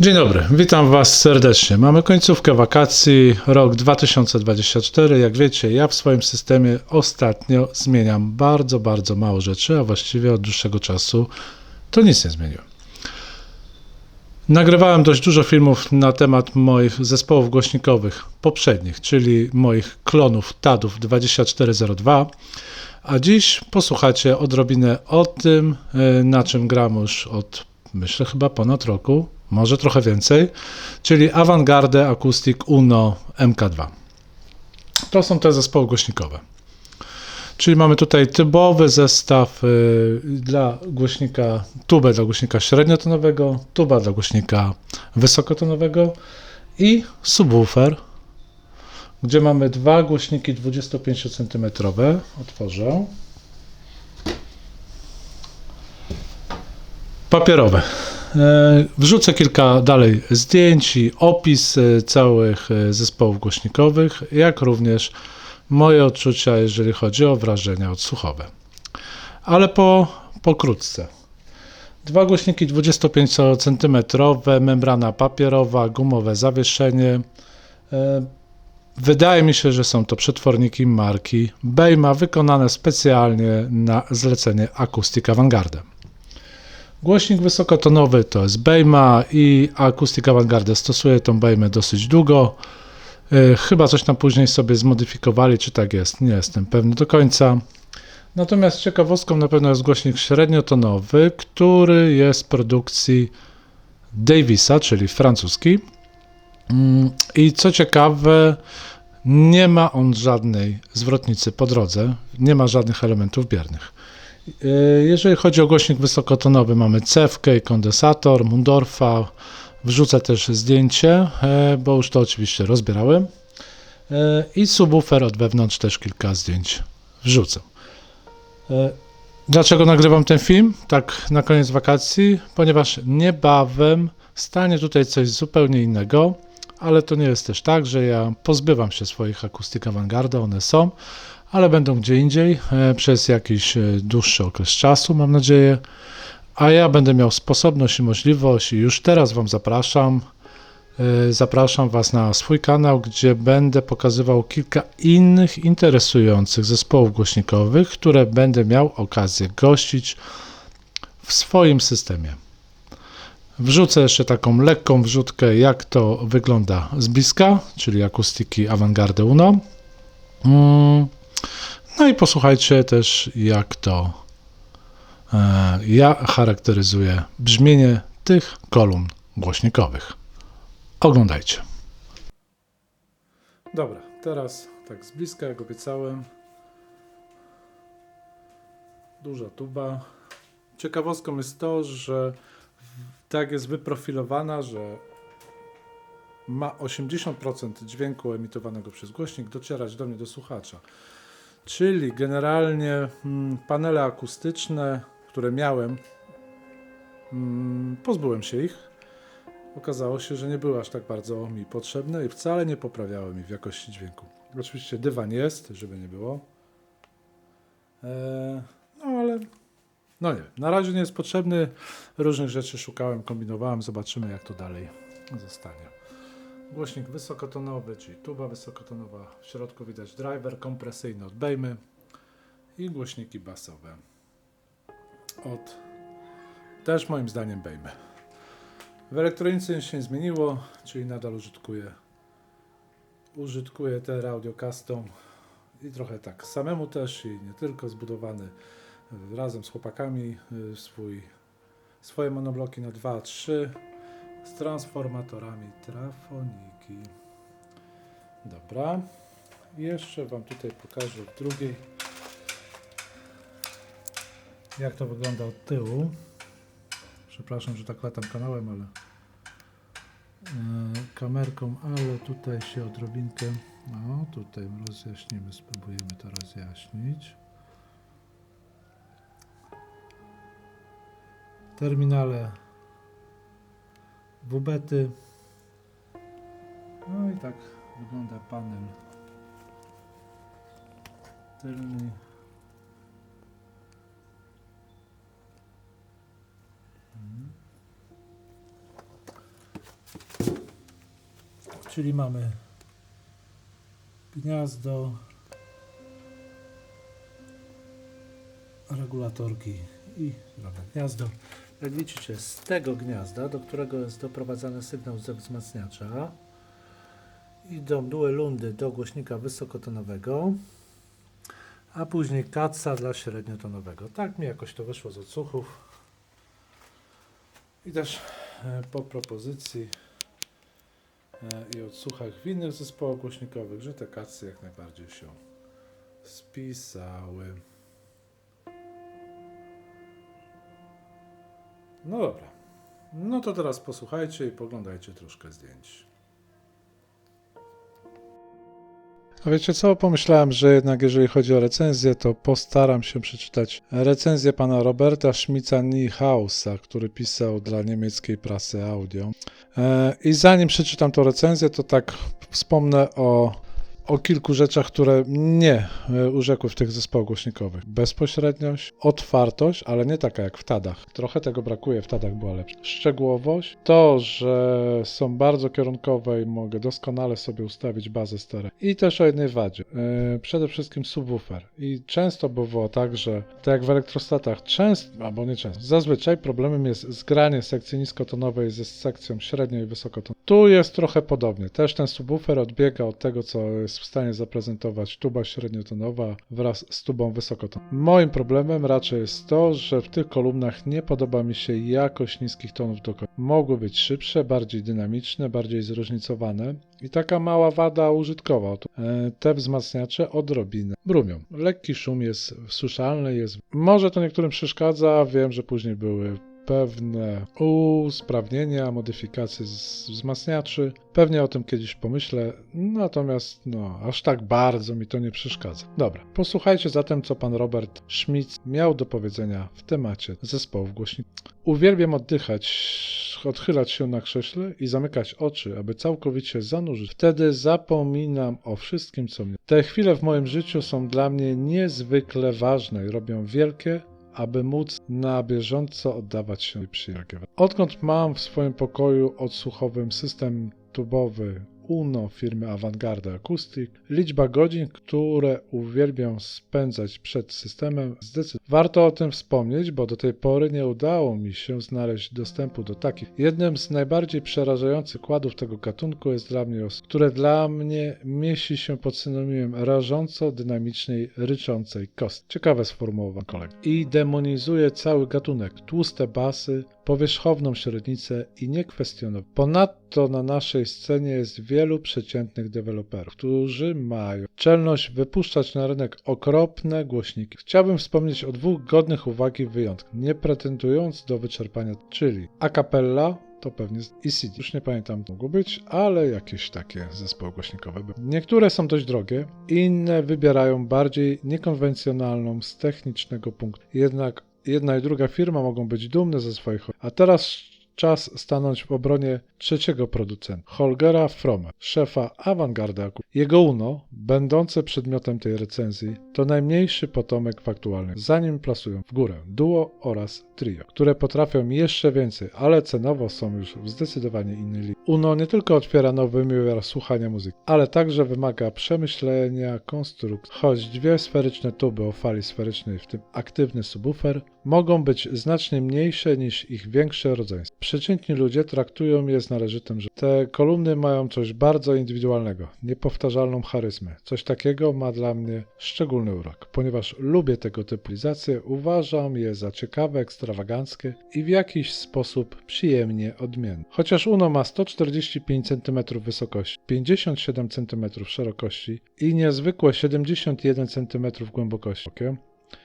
Dzień dobry, witam Was serdecznie. Mamy końcówkę wakacji, rok 2024. Jak wiecie, ja w swoim systemie ostatnio zmieniam bardzo, bardzo mało rzeczy, a właściwie od dłuższego czasu to nic nie zmieniłem. Nagrywałem dość dużo filmów na temat moich zespołów głośnikowych poprzednich, czyli moich klonów TADów 2402. A dziś posłuchacie odrobinę o tym, e, na czym gram już od myślę chyba ponad roku, może trochę więcej, czyli Avantgarde Acoustic Uno MK2. To są te zespoły głośnikowe. Czyli mamy tutaj typowy zestaw y, dla głośnika, tubę dla głośnika średniotonowego, tuba dla głośnika wysokotonowego i subwoofer, gdzie mamy dwa głośniki 25 cm. Otworzę. Papierowe. E, Wrzucę kilka dalej zdjęć i opis e, całych e, zespołów głośnikowych, jak również moje odczucia, jeżeli chodzi o wrażenia odsłuchowe. Ale po, pokrótce. Dwa głośniki 25 cm, membrana papierowa, gumowe zawieszenie. Wydaje mi się, że są to przetworniki marki Bejma wykonane specjalnie na zlecenie Acoustic Avantgarde. Głośnik wysokotonowy to jest Bejma i Acoustic Avantgarde stosuje tą Bejmę dosyć długo. E, Chyba coś tam później sobie zmodyfikowali, czy tak jest, nie jestem pewny do końca. Natomiast ciekawostką na pewno jest głośnik średniotonowy, który jest produkcji Davisa, czyli francuski. Mm, I co ciekawe, nie ma on żadnej zwrotnicy po drodze, nie ma żadnych elementów biernych. E, Jeżeli chodzi o głośnik wysokotonowy, mamy cewkę kondensator Mundorfa. Wrzucę też zdjęcie, e, bo już to oczywiście rozbierałem. E, I subwoofer od wewnątrz też kilka zdjęć wrzucę. Dlaczego nagrywam ten film? Tak na koniec wakacji, ponieważ niebawem stanie tutaj coś zupełnie innego, ale to nie jest też tak, że ja pozbywam się swoich akustyk Avantgarde, one są, ale będą gdzie indziej e, przez jakiś e, dłuższy okres czasu, mam nadzieję. A ja będę miał sposobność i możliwość, i już teraz Wam zapraszam. e, Zapraszam Was na swój kanał, gdzie będę pokazywał kilka innych interesujących zespołów głośnikowych, które będę miał okazję gościć w swoim systemie. Wrzucę jeszcze taką lekką wrzutkę, jak to wygląda z bliska, czyli akustyki Avantgarde Uno. Mm, No i posłuchajcie też, jak to e, ja charakteryzuję brzmienie tych kolumn głośnikowych. Oglądajcie. Dobra, teraz tak z bliska, jak obiecałem. Duża tuba. Ciekawostką jest to, że tak jest wyprofilowana, że ma 80% dźwięku emitowanego przez głośnik docierać do mnie, do słuchacza. Czyli generalnie mm, panele akustyczne, które miałem, mm, pozbyłem się ich. Okazało się, że nie były aż tak bardzo mi potrzebne i wcale nie poprawiały mi w jakości dźwięku. Oczywiście dywan jest, żeby nie było. Eee, no ale no nie, na razie nie jest potrzebny. Różnych rzeczy szukałem, kombinowałem, zobaczymy jak to dalej zostanie. Głośnik wysokotonowy, czyli tuba wysokotonowa. W środku widać driver kompresyjny od Bejmy i głośniki basowe od też moim zdaniem Bejmy. W elektronice nic się nie zmieniło, czyli nadal użytkuję użytkuję TR Audio Custom i trochę tak samemu też i nie tylko zbudowany razem z chłopakami y, swój, swoje monobloki na 2 3 z transformatorami trafoniki. Dobra. Jeszcze Wam tutaj pokażę w drugiej jak to wygląda od tyłu. Przepraszam, że tak latam kanałem, ale e, kamerką, ale tutaj się odrobinkę no tutaj rozjaśnimy, spróbujemy to rozjaśnić. Terminale wubety. No i tak wygląda panel tylny. Czyli mamy gniazdo, regulatorki i gniazdo. Jak widzicie, z tego gniazda, do którego jest doprowadzany sygnał ze wzmacniacza, idą duelundy do głośnika wysokotonowego, a później katsa dla średniotonowego. Tak mi jakoś to wyszło z odsłuchów. I też e, po propozycji e, i odsłuchach w innych zespołach głośnikowych, że te katsy jak najbardziej się spisały. No dobra. No to teraz posłuchajcie i poglądajcie troszkę zdjęć. A wiecie co? Pomyślałem, że jednak jeżeli chodzi o recenzję, to postaram się przeczytać recenzję pana Roberta Schmitza Niehausa, który pisał dla niemieckiej prasy audio. E, I zanim przeczytam tą recenzję, to tak wspomnę o, o kilku rzeczach, które mnie e, urzekły w tych zespołach głośnikowych. Bezpośredniość, otwartość, ale nie taka jak w TADach. Trochę tego brakuje, w TADach była lepsza. Szczegółowość, to, że są bardzo kierunkowe i mogę doskonale sobie ustawić bazę stereo. I też o jednej wadzie. E, przede wszystkim subwoofer. I często było tak, że tak jak w elektrostatach, często, albo nie często, zazwyczaj problemem jest zgranie sekcji niskotonowej ze sekcją średnio i wysokotonową. Tu jest trochę podobnie. Też ten subwoofer odbiega od tego, co jest w stanie zaprezentować tuba średniotonowa wraz z tubą wysokotonową. Moim problemem raczej jest to, że w tych kolumnach nie podoba mi się jakość niskich tonów do końca. Mogły być szybsze, bardziej dynamiczne, bardziej zróżnicowane. I taka mała wada użytkowa. E, Te wzmacniacze odrobinę brumią. Lekki szum jest słyszalny, jest. Może to niektórym przeszkadza. Wiem, że później były pewne usprawnienia, modyfikacje wzmacniaczy. Pewnie o tym kiedyś pomyślę, natomiast no, aż tak bardzo mi to nie przeszkadza. Dobra, posłuchajcie zatem, co pan Robert Schmitz miał do powiedzenia w temacie zespołów głośników. Uwielbiam oddychać, odchylać się na krześle i zamykać oczy, aby całkowicie zanurzyć. Wtedy zapominam o wszystkim, co mnie. Te chwile w moim życiu są dla mnie niezwykle ważne i robią wielkie, aby móc na bieżąco oddawać się przyjaciół. Odkąd mam w swoim pokoju odsłuchowym system tubowy UNO firmy Avantgarde Acoustic, liczba godzin, które uwielbiam spędzać przed systemem, zdecydowanie. Warto o tym wspomnieć, bo do tej pory nie udało mi się znaleźć dostępu do takich. Jednym z najbardziej przerażających kładów tego gatunku jest dla mnie które dla mnie mieści się pod synonimem rażąco dynamicznej, ryczącej kost. Ciekawe sformułowanie kolegi. I demonizuje cały gatunek. Tłuste basy, powierzchowną średnicę i niekwestionowaną. Ponadto na naszej scenie jest wielu przeciętnych deweloperów, którzy mają czelność wypuszczać na rynek okropne głośniki. Chciałbym wspomnieć o dwóch godnych uwagi wyjątkach, nie pretendując do wyczerpania, czyli a to pewnie ECD. Już nie pamiętam, mogło być, ale jakieś takie zespoły głośnikowe. Niektóre są dość drogie, inne wybierają bardziej niekonwencjonalną z technicznego punktu. Jednak jedna i druga firma mogą być dumne ze swoich. A teraz czas stanąć w obronie trzeciego producenta, Holgera Frome, szefa Avantgarde. Jego UNO, będące przedmiotem tej recenzji, to najmniejszy potomek faktualny, zanim plasują w górę duo oraz trio, które potrafią jeszcze więcej, ale cenowo są już w zdecydowanie innej linii. UNO nie tylko otwiera nowy wymiar słuchania muzyki, ale także wymaga przemyślenia konstrukcji. Choć dwie sferyczne tuby o fali sferycznej, w tym aktywny subwoofer, mogą być znacznie mniejsze niż ich większe rodzeństwa. Przeciętni ludzie traktują je z należytym, że te kolumny mają coś bardzo indywidualnego, niepowtarzalną charyzmę. Coś takiego ma dla mnie szczególny urok. Ponieważ lubię tego typu realizacje, uważam je za ciekawe, ekstrawaganckie i w jakiś sposób przyjemnie odmienne. Chociaż Uno ma 145 cm wysokości, 57 cm szerokości i niezwykłe 71 cm głębokości,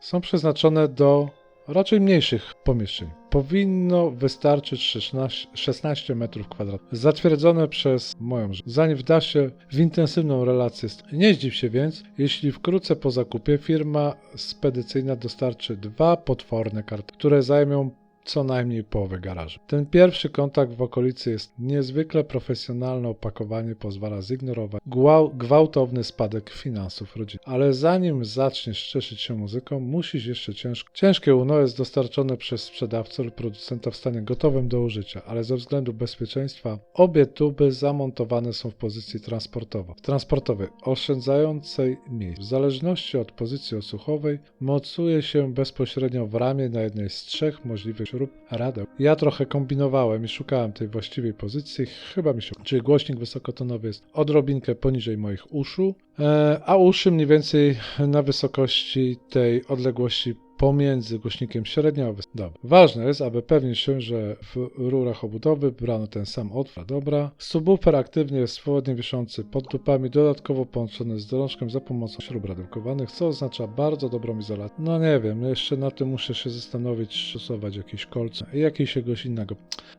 są przeznaczone do raczej mniejszych pomieszczeń. Powinno wystarczyć 16, 16 m2. Zatwierdzone przez moją żonę. Zanim wda się w intensywną relację. Nie zdziw się więc, jeśli wkrótce po zakupie firma spedycyjna dostarczy dwa potworne karty, które zajmą co najmniej połowę garażu. Ten pierwszy kontakt w okolicy jest niezwykle profesjonalne opakowanie pozwala zignorować gwał- gwałtowny spadek finansów rodziny. Ale zanim zaczniesz cieszyć się muzyką, musisz jeszcze ciężko. Ciężkie UNO jest dostarczone przez sprzedawcę lub producenta w stanie gotowym do użycia, ale ze względu bezpieczeństwa obie tuby zamontowane są w pozycji transportowej, transportowej oszczędzającej miejsc. W zależności od pozycji osłuchowej mocuje się bezpośrednio w ramię na jednej z trzech możliwych śrub radeł. Ja trochę kombinowałem i szukałem tej właściwej pozycji, chyba mi się... Czyli głośnik wysokotonowy jest odrobinkę poniżej moich uszu, e, a uszy mniej więcej na wysokości tej odległości pomiędzy głośnikiem średnio a wys- Dobra. Ważne jest, aby pewnić się, że w rurach obudowy brano ten sam otwór. Dobra. Subwoofer aktywnie jest swobodnie wiszący pod tupami, dodatkowo połączony z drążkiem za pomocą śrub radyłkowanych, co oznacza bardzo dobrą izolację. No nie wiem, jeszcze na tym muszę się zastanowić, stosować jakieś kolce i jakiegoś innego.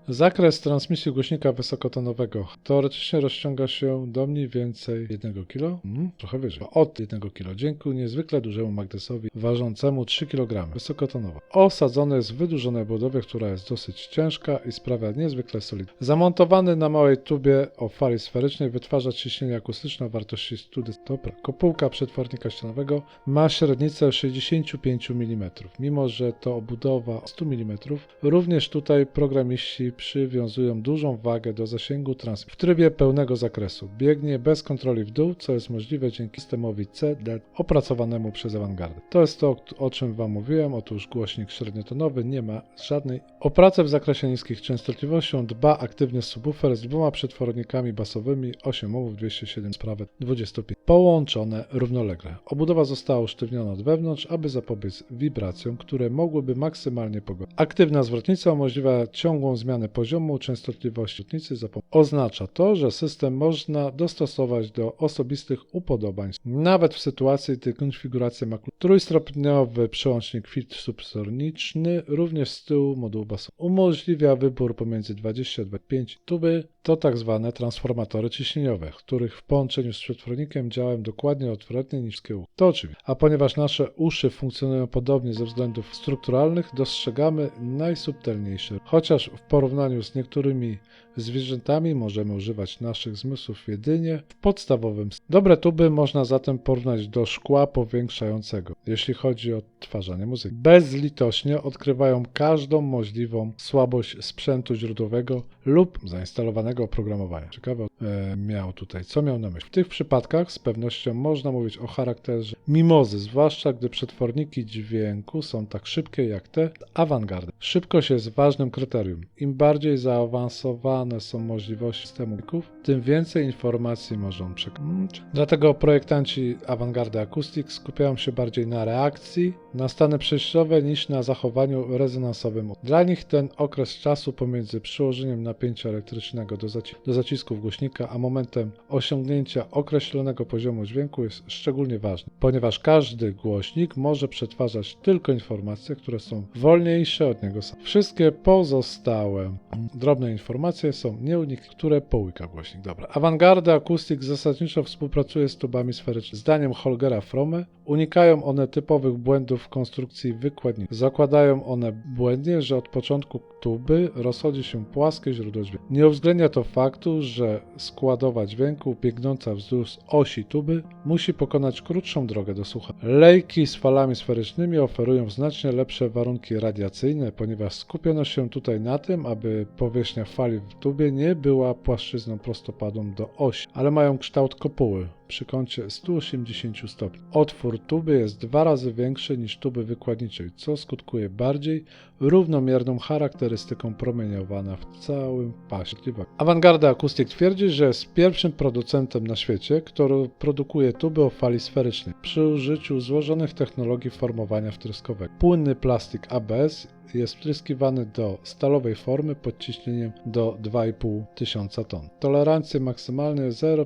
Zakres transmisji głośnika wysokotonowego teoretycznie rozciąga się do mniej więcej 1 kg, mm, trochę wyżej, od 1 kg, dzięki niezwykle dużemu magnesowi ważącemu 3 kg, wysokotonowo. Osadzony jest w wydłużonej budowie, która jest dosyć ciężka i sprawia niezwykle solidny. Zamontowany na małej tubie o fali sferycznej wytwarza ciśnienie akustyczne o wartości 100 Dobra. Kopułka przetwornika ścianowego ma średnicę 65 mm. Mimo, że to obudowa 100 mm, również tutaj programiści przywiązują dużą wagę do zasięgu transmisji. W trybie pełnego zakresu biegnie bez kontroli w dół, co jest możliwe dzięki systemowi CD opracowanemu przez Avangardę. To jest to, o czym Wam mówiłem. Otóż głośnik średniotonowy nie ma żadnej. O pracę w zakresie niskich częstotliwości dba aktywnie subwoofer z dwoma przetwornikami basowymi 8 ohmów 207 sprawę 25 połączone równolegle. Obudowa została usztywniona od wewnątrz, aby zapobiec wibracjom, które mogłyby maksymalnie pogodzić. Aktywna zwrotnica umożliwia ciągłą zmianę poziomu częstotliwości zwrotnicy. Oznacza to, że system można dostosować do osobistych upodobań, nawet w sytuacji, gdy konfiguracja ma. Trójstopniowy przełącznik filtr subsorniczny, również z tyłu modułu basowy. Umożliwia wybór pomiędzy 20 a 25 tuby. To tak zwane transformatory ciśnieniowe, których w połączeniu z przetwornikiem działają dokładnie odwrotnie niż wszystkie. To oczywiście. A ponieważ nasze uszy funkcjonują podobnie ze względów strukturalnych, dostrzegamy najsubtelniejsze. Chociaż w porównaniu z niektórymi zwierzętami możemy używać naszych zmysłów jedynie w podstawowym. st- Dobre tuby można zatem porównać do szkła powiększającego, jeśli chodzi o odtwarzanie muzyki. Bezlitośnie odkrywają każdą możliwą słabość sprzętu źródłowego lub zainstalowanego oprogramowania. Ciekawe e, miał tutaj, co miał na myśli. W tych przypadkach z pewnością można mówić o charakterze mimozy, zwłaszcza gdy przetworniki dźwięku są tak szybkie jak te awangardy. Szybkość jest ważnym kryterium. Im bardziej zaawansowane są możliwości systemu tym więcej informacji można przekazać. Dlatego projektanci awangardy Acoustic skupiają się bardziej na reakcji, na stany przejściowe niż na zachowaniu rezonansowym. Dla nich ten okres czasu pomiędzy przyłożeniem napięcia elektrycznego do, zaci- do zacisków głośnika, a momentem osiągnięcia określonego poziomu dźwięku jest szczególnie ważny, ponieważ każdy głośnik może przetwarzać tylko informacje, które są wolniejsze od niego sam. Wszystkie pozostałe drobne informacje są nieuniknione, które połyka głośnik. Dobra. Awangarda Acoustic zasadniczo współpracuje z tubami sferycznymi. Zdaniem Holgera Fromme unikają one typowych błędów w konstrukcji wykładników. Zakładają one błędnie, że od początku tuby rozchodzi się płaskie źródło dźwięku. Nie uwzględnia to faktu, że składowa dźwięku biegnąca wzdłuż osi tuby musi pokonać krótszą drogę do słucha. Lejki z falami sferycznymi oferują znacznie lepsze warunki radiacyjne, ponieważ skupiono się tutaj na tym, aby powierzchnia fali w tubie nie była płaszczyzną prostopadłą do osi, ale mają kształt kopuły przy kącie 180 stopni. Otwór tuby jest dwa razy większy niż tuby wykładniczej, co skutkuje bardziej równomierną charakterystyką promieniowania w całym pasie. Awangarda Acoustic twierdzi, że jest pierwszym producentem na świecie, który produkuje tuby o fali sferycznej przy użyciu złożonych technologii formowania wtryskowego. Płynny plastik ABS jest wtryskiwany do stalowej formy pod ciśnieniem do 2,5 tysiąca ton. Tolerancje maksymalne 0,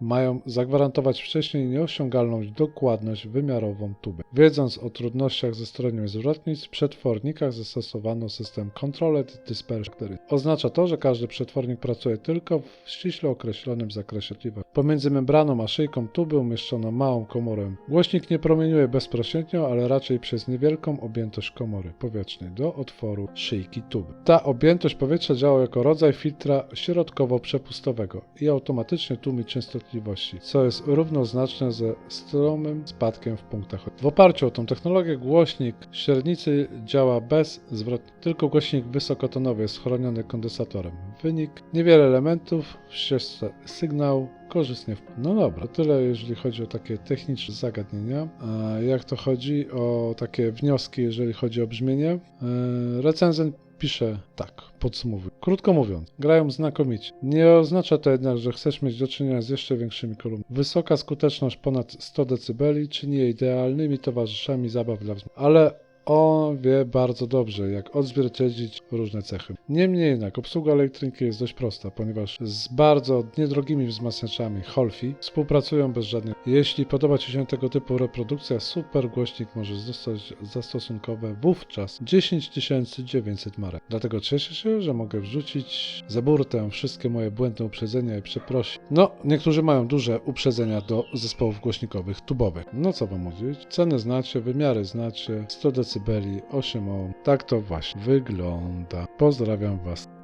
mają zagwarantować wcześniej nieosiągalną dokładność wymiarową tuby. Wiedząc o trudnościach ze stroniem zwrotnic, w przetwornikach zastosowano system Controlled Dispersion. Oznacza to, że każdy przetwornik pracuje tylko w ściśle określonym zakresie możliwości. Pomiędzy membraną a szyjką tuby umieszczono małą komorę. Głośnik nie promieniuje bezpośrednio, ale raczej przez niewielką objętość komory powietrznej. Do otworu szyjki tuby. Ta objętość powietrza działa jako rodzaj filtra środkowo-przepustowego i automatycznie tłumi częstotliwości, co jest równoznaczne ze stromym spadkiem w punktach. W oparciu o tą technologię głośnik średnicy działa bezzwrotnie, tylko głośnik wysokotonowy jest chroniony kondensatorem. Wynik niewiele elementów w ścieżce sygnału korzystnie wpływa. No dobra, tyle jeżeli chodzi o takie techniczne zagadnienia. Jak to chodzi o takie wnioski, jeżeli chodzi o brzmienie? Yy, recenzent pisze tak, podsumowuję. Krótko mówiąc, grają znakomicie. Nie oznacza to jednak, że chcesz mieć do czynienia z jeszcze większymi kolumnami. Wysoka skuteczność ponad 100 dB czyni je idealnymi towarzyszami zabaw dla wzmocnienia. Ale on wie bardzo dobrze, jak odzwierciedlić różne cechy. Niemniej jednak obsługa elektryki jest dość prosta, ponieważ z bardzo niedrogimi wzmacniaczami Holfi współpracują bez żadnych. Jeśli podoba Ci się tego typu reprodukcja, super głośnik możesz dostać zastosunkowe wówczas 10 900 marek. Dlatego cieszę się, że mogę wrzucić za burtę wszystkie moje błędne uprzedzenia i przeprosić. No, niektórzy mają duże uprzedzenia do zespołów głośnikowych tubowych. No co wam mówić? Ceny znacie, wymiary znacie, 100 dB, 8 ohm. Tak to właśnie wygląda. Pozdrawiam was.